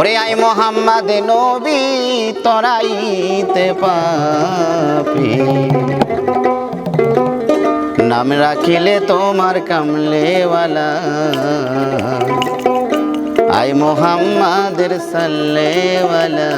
ওরে আই মোহাম্মদ নবী তরাইতে পাপি। নাম রাখিলে তোমার কামলেওয়ালা। আই মোহাম্মদের সাল্লেওয়ালা।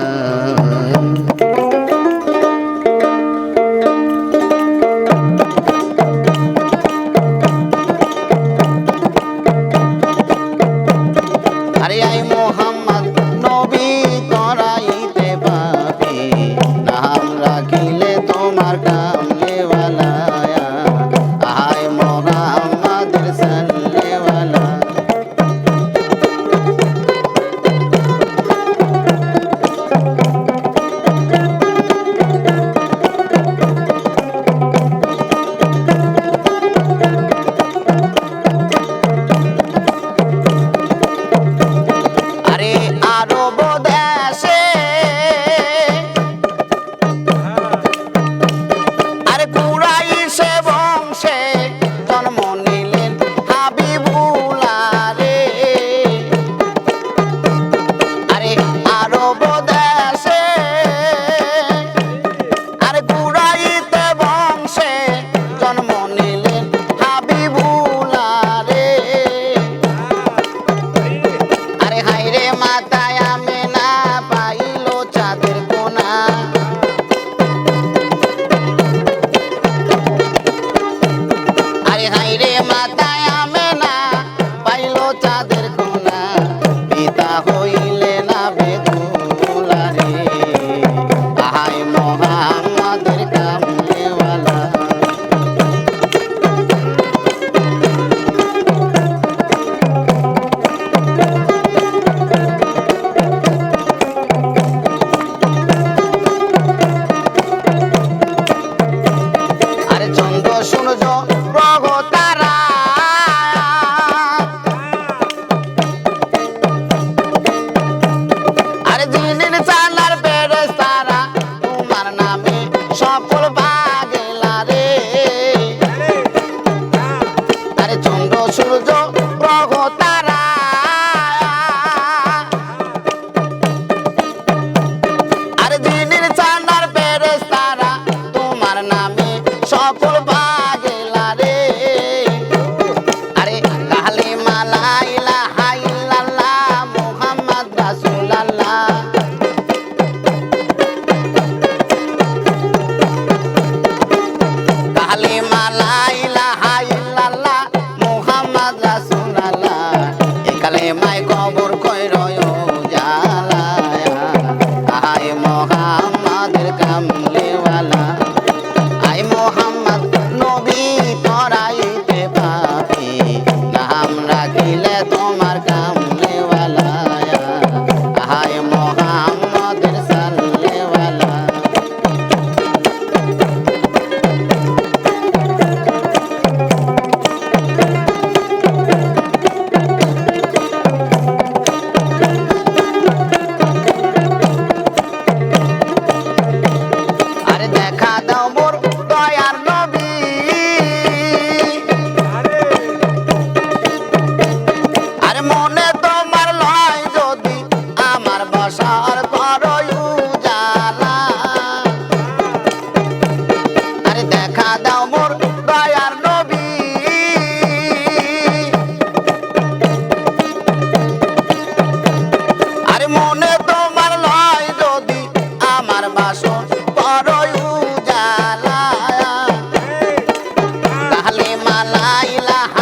বলে মালা লা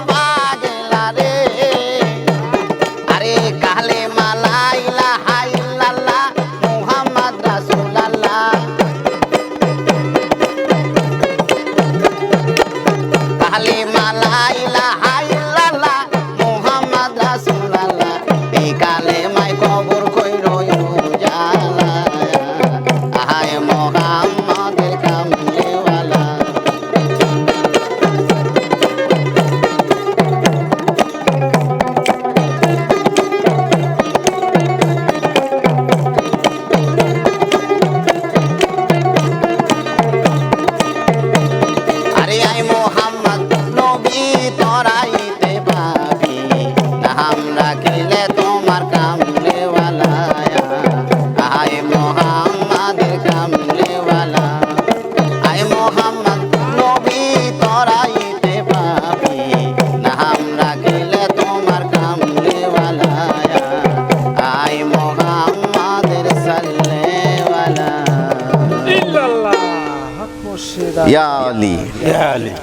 রাখিলে তোমার কামলেওয়ালা আয়। মোহাম্মদের কামলেওয়ালা। আয় মোহাম্মদ নবী তরাইতে পাবি নাম রাখিলে তোমার কামলেওয়ালা আয়। মোহাম্মদের সাল্লেওয়ালা। ইল্লাল্লাহ ইয়া আলী। আলী।